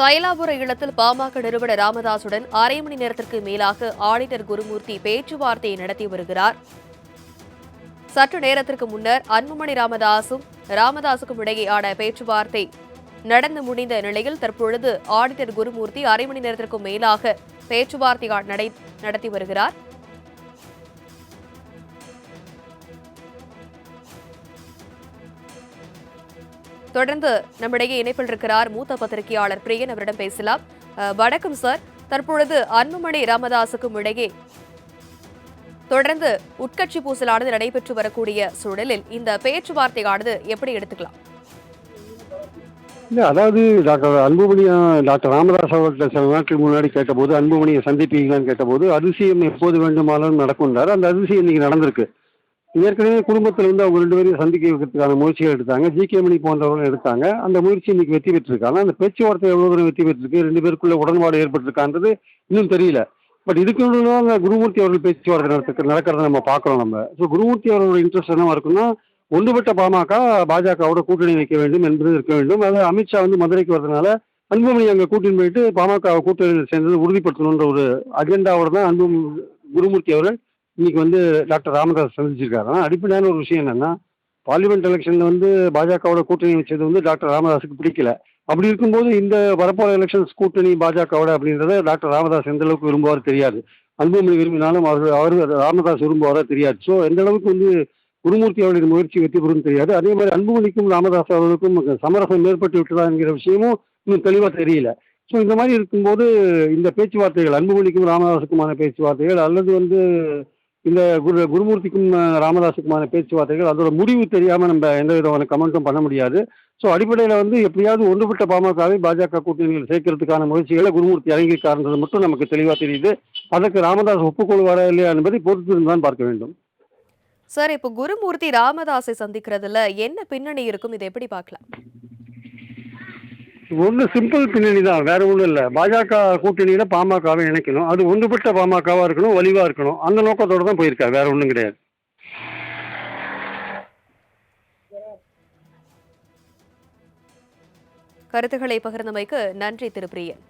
தைலாபுர இல்லத்தில் பாமக நிறுவனர் ராமதாசுடன் அரை மணி நேரத்திற்கு மேலாக ஆடிட்டர் குருமூர்த்தி பேச்சுவார்த்தையை நடத்தி வருகிறார். சற்று நேரத்திற்கு முன்னர் அன்புமணி ராமதாசும் ராமதாசுக்கும் இடையேயான பேச்சுவார்த்தை நடந்து முடிந்த நிலையில் தற்பொழுது ஆடிட்டர் குருமூர்த்தி அரை மணி நேரத்திற்கும் மேலாக பேச்சுவார்த்தை நடை- நடத்தி வருகிறார். தொடர்ந்து நம்மிடையே இணைப்பில் இருக்கிறார் மூத்த பத்திரிகையாளர் பிரியன் அவரிடம் பேசலாம். வணக்கம் சார். தற்பொழுது அன்புமணி ராமதாசுக்கும் இடையே தொடர்ந்து உட்கட்சி பூசலானது நடைபெற்று வரக்கூடிய சூழலில் இந்த பேச்சுவார்த்தையானது எப்படி எடுத்துக்கலாம்? இல்லை அதாவது டாக்டர் அன்புமணியா டாக்டர் ராமதாஸ் அவர்கள்ட்ட சில நாட்கள் முன்னாடி கேட்டபோது அன்புமணியை சந்திப்பீங்களான்னு கேட்டபோது அதிசயம் எப்போது வேண்டுமானாலும் நடக்கும்ன்றார். அந்த அதிசயம் இன்னைக்கு நடந்திருக்கு. ஏற்கனவே குடும்பத்தில் வந்து அவங்க ரெண்டு பேரையும் சந்திக்க வைக்கிறதுக்கான முயற்சிகள் எடுத்தாங்க. ஜி கே மணி போன்றவர்கள் எடுத்தாங்க. அந்த முயற்சி இன்னைக்கு வெற்றி பெற்றிருக்காங்க. அந்த பேச்சுவார்த்தை எவ்வளோ தூரம் வெற்றி பெற்றிருக்கு? ரெண்டு பேருக்குள்ள உடன்பாடு ஏற்பட்டிருக்கான்றது இன்னும் தெரியல. பட் இதுக்கு அந்த குருமூர்த்தி அவர்கள் பேச்சுவார்த்தை நடத்து நடக்கிறத நம்ம பார்க்குறோம் நம்ம. ஸோ குருமூர்த்தி அவர்களோட இன்ட்ரெஸ்ட் என்னவா இருக்குன்னா ஒன்றுபட்ட பாமக பாஜகவோட கூட்டணி வைக்க வேண்டும் என்பது இருக்க வேண்டும். அதாவது அமித்ஷா வந்து மதுரைக்கு வரதுனால அன்புமணி அங்கே கூட்டின்னு போயிட்டு பாமக கூட்டணியில் சேர்ந்தது உறுதிப்படுத்தணுன்ற ஒரு அஜெண்டாவோட தான் அன்பு குருமூர்த்தி அவர்கள் இன்னைக்கு வந்து டாக்டர் ராமதாஸ் சந்திச்சிருக்காரு. ஆனால் அடிப்படையான ஒரு விஷயம் என்னன்னா பார்லிமெண்ட் எலெக்ஷன்ல வந்து பாஜகவோட கூட்டணி வச்சது வந்து டாக்டர் ராமதாஸுக்கு பிடிக்கல. அப்படி இருக்கும்போது இந்த வரப்போற எலெக்ஷன்ஸ் கூட்டணி பாஜகவோட அப்படின்றத டாக்டர் ராமதாஸ் எந்த அளவுக்கு விரும்புவார் தெரியாது. அன்புமணி விரும்பினாலும் அவர் அவர் ராமதாஸ் விரும்புவாரா தெரியாது. ஸோ எந்த அளவுக்கு வந்து குருமூர்த்தி அவர்களின் முயற்சி வெற்றி பெறும் தெரியாது. அதே மாதிரி அன்புமணிக்கும் ராமதாஸ் அவர்களுக்கும் சமரசம் ஏற்பட்டு விட்டதா என்கிற விஷயமும் இன்னும் தெளிவாக தெரியல. ஸோ இந்த மாதிரி இருக்கும்போது இந்த பேச்சுவார்த்தைகள் அன்புமணிக்கும் ராமதாஸுக்குமான பேச்சுவார்த்தைகள் அல்லது வந்து இந்த குரு குருமூர்த்திக்கும் ராமதாஸுக்குமான பேச்சுவார்த்தைகள் அதோட முடிவு தெரியாமல் நம்ம எந்த விதமான கமெண்ட்டும் பண்ண முடியாது. ஸோ அடிப்படையில் வந்து எப்படியாவது ஒன்றுபட்ட பாமகவை பாஜக கூட்டணியில் சேர்க்கறதுக்கான முயற்சிகளை குருமூர்த்தி இறங்கியிருக்காருன்றது மட்டும் நமக்கு தெளிவாக தெரியுது. அதற்கு ராமதாஸ் ஒப்புக்கொள்வாரா இல்லையா என்பதை பொறுத்திருந்தான் தான் பார்க்க வேண்டும். சார் இப்போ குருமூர்த்தி ராமதாஸை சந்திக்கிறதுல என்ன பின்னணி இருக்கும்? இதை எப்படி பார்க்கலாம்? ஒன்று சிம்பிள் பின்னணி தான் வேற ஒன்றும் இல்லை. பாஜக கூட்டணியில் பாமகவை இணைக்கணும். அது ஒன்றுபட்ட பாமகவாக இருக்கணும் வலிவாக இருக்கணும். அந்த நோக்கத்தோட தான் போயிருக்காரு வேற ஒன்றும் கிடையாது. கருத்துக்களை பகிர்ந்தமைக்கு நன்றி திரு பிரியன்.